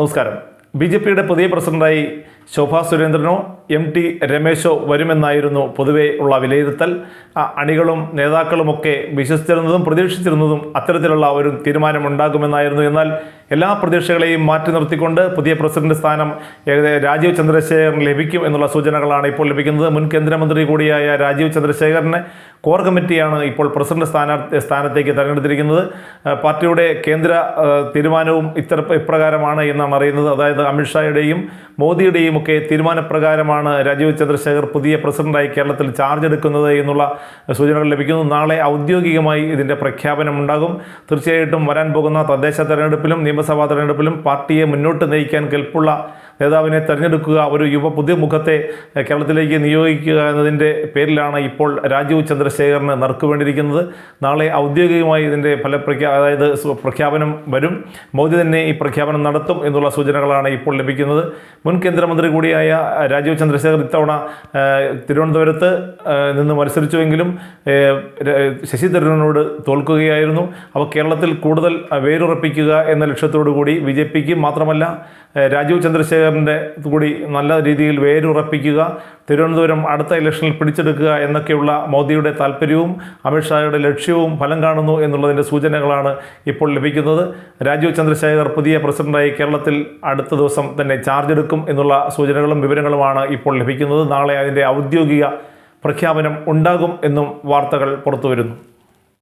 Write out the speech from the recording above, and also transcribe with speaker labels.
Speaker 1: നമസ്കാരം. B J പിയുടെ പുതിയ പ്രസിഡന്റായി ശോഭാ സുരേന്ദ്രനോ എം ടി രമേശോ വരുമെന്നായിരുന്നു പൊതുവെ ഉള്ള വിലയിരുത്തൽ. അണികളും നേതാക്കളുമൊക്കെ വിശ്വസിച്ചിരുന്നതും പ്രതീക്ഷിച്ചിരുന്നതും അത്തരത്തിലുള്ള ഒരു തീരുമാനമുണ്ടാകുമെന്നായിരുന്നു. എന്നാൽ എല്ലാ പ്രതീക്ഷകളെയും മാറ്റി നിർത്തിക്കൊണ്ട് പുതിയ പ്രസിഡന്റ് സ്ഥാനം രാജീവ് ചന്ദ്രശേഖരന് ലഭിക്കും എന്നുള്ള സൂചനകളാണ് ഇപ്പോൾ ലഭിക്കുന്നത്. മുൻ കേന്ദ്രമന്ത്രി കൂടിയായ രാജീവ് ചന്ദ്രശേഖരനെ കോർ കമ്മിറ്റിയാണ് ഇപ്പോൾ പ്രസിഡന്റ് സ്ഥാനാർത്ഥി സ്ഥാനത്തേക്ക് തെരഞ്ഞെടുത്തിരിക്കുന്നത്. പാർട്ടിയുടെ കേന്ദ്ര തീരുമാനവും ഇത്തര ഇപ്രകാരമാണ് എന്നാണ് അറിയുന്നത്. അതായത് അമിത്ഷായുടെയും മോദിയുടെയും ഒക്കെ തീരുമാനപ്രകാരമാണ് രാജീവ് ചന്ദ്രശേഖർ പുതിയ പ്രസിഡന്റായി കേരളത്തിൽ ചാർജ് എടുക്കുന്നത് എന്നുള്ള സൂചനകൾ ലഭിക്കുന്നു. നാളെ ഔദ്യോഗികമായി ഇതിന്റെ പ്രഖ്യാപനം ഉണ്ടാകും. തീർച്ചയായിട്ടും വരാൻ പോകുന്ന തദ്ദേശ തെരഞ്ഞെടുപ്പിലും നിയമസഭാ തെരഞ്ഞെടുപ്പിലും പാർട്ടിയെ മുന്നോട്ട് നയിക്കാൻ കെൽപ്പുള്ള നേതാവിനെ തെരഞ്ഞെടുക്കുക ഒരു യുവ പുതിയ മുഖത്തെ കേരളത്തിലേക്ക് നിയോഗിക്കുക എന്നതിന്റെ പേരിലാണ് ഇപ്പോൾ രാജീവ് ചന്ദ്രശേഖറിന് നറുക്കുവേണ്ടിയിരിക്കുന്നത് നാളെ ഔദ്യോഗികമായി ഇതിന്റെ ഫലപ്രഖ്യാ അതായത് പ്രഖ്യാപനം വരും. മോദി തന്നെ ഈ പ്രഖ്യാപനം നടത്തും എന്നുള്ള സൂചനകളാണ് ഇപ്പോൾ ലഭിക്കുന്നത്. മുൻ കേന്ദ്രമന്ത്രി കൂടിയായ രാജീവ് ചന്ദ്രശേഖർ ഇത്തവണ തിരുവനന്തപുരത്ത് നിന്ന് മത്സരിച്ചുവെങ്കിലും ശശി തരൂരിനോട് തോൽക്കുകയായിരുന്നു. അപ്പോൾ കേരളത്തിൽ കൂടുതൽ വേരുറപ്പിക്കുക എന്ന ലക്ഷ്യത്തോടു കൂടി ബി ജെ പിക്ക് മാത്രമല്ല രാജീവ് രാജീവ് ചന്ദ്രശേഖറിന്റെ കൂടി നല്ല രീതിയിൽ വേരുറപ്പിക്കുക തിരുവനന്തപുരം അടുത്ത ഇലക്ഷനിൽ പിടിച്ചെടുക്കുക എന്നൊക്കെയുള്ള മോദിയുടെ താല്പര്യവും അമിത്ഷായുടെ ലക്ഷ്യവും ഫലം കാണുന്നു എന്നുള്ളതിന്റെ സൂചനകളാണ് ഇപ്പോൾ ലഭിക്കുന്നത്. രാജീവ് ചന്ദ്രശേഖർ പുതിയ പ്രസിഡന്റായി കേരളത്തിൽ അടുത്ത ദിവസം തന്നെ ചാർജ് എടുക്കും എന്നുള്ള സൂചനകളും വിവരങ്ങളുമാണ് ഇപ്പോൾ ലഭിക്കുന്നത്. നാളെ അതിന്റെ ഔദ്യോഗിക പ്രഖ്യാപനം ഉണ്ടാകും എന്നും വാർത്തകൾ പുറത്തുവരുന്നു.